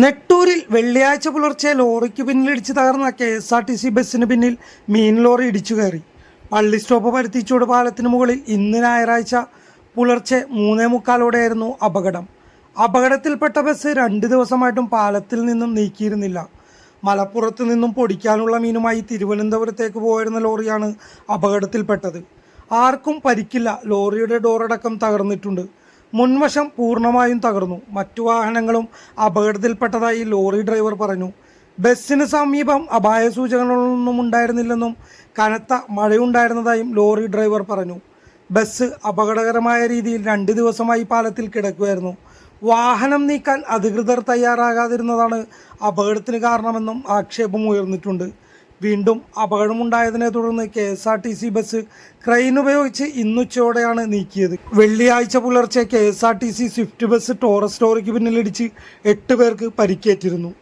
നെട്ടൂരിൽ വെള്ളിയാഴ്ച പുലർച്ചെ ലോറിക്ക് പിന്നിലിടിച്ച് തകർന്ന K S R T C ബസ്സിന് പിന്നിൽ മീൻ ലോറി ഇടിച്ചു കയറി. പള്ളി സ്റ്റോപ്പ് പരുത്തിച്ചൂട് പാലത്തിന് മുകളിൽ ഇന്ന് ഞായറാഴ്ച പുലർച്ചെ മൂന്നേ മുക്കാലോടെയായിരുന്നു അപകടം. അപകടത്തിൽപ്പെട്ട ബസ് രണ്ട് ദിവസമായിട്ടും പാലത്തിൽ നിന്നും നീക്കിയിരുന്നില്ല. മലപ്പുറത്ത് നിന്നും പൊടിക്കാനുള്ള മീനുമായി തിരുവനന്തപുരത്തേക്ക് പോയിരുന്ന ലോറിയാണ് അപകടത്തിൽപ്പെട്ടത്. ആർക്കും പരിക്കില്ല. ലോറിയുടെ ഡോറടക്കം തകർന്നിട്ടുണ്ട്. മുൻവശം പൂർണമായും തകർന്നു. മറ്റു വാഹനങ്ങളും അപകടത്തിൽപ്പെട്ടതായി ലോറി ഡ്രൈവർ പറഞ്ഞു. ബസ്സിന് സമീപം അപായ സൂചനകളൊന്നും ഉണ്ടായിരുന്നില്ലെന്നും കനത്ത മഴയുണ്ടായിരുന്നതായും ലോറി ഡ്രൈവർ പറഞ്ഞു. ബസ് അപകടകരമായ രീതിയിൽ രണ്ട് ദിവസമായി പാലത്തിൽ കിടക്കുകയായിരുന്നു വാഹനം നീക്കാൻ അധികൃതർ തയ്യാറാകാതിരുന്നതാണ് അപകടത്തിന് കാരണമെന്നും ആക്ഷേപം ഉയർന്നിട്ടുണ്ട്. വീണ്ടും അപകടമുണ്ടായതിനെ തുടർന്ന് K S R T C bus crane ഉപയോഗിച്ച് ഇന്നുച്ചയോടെയാണ് നീക്കിയത്. വെള്ളിയാഴ്ച പുലർച്ചെ K S R T C swift bus Taurus ലോറിക്ക് പിന്നിലിടിച്ച് എട്ട് പേർക്ക് പരിക്കേറ്റിരുന്നു.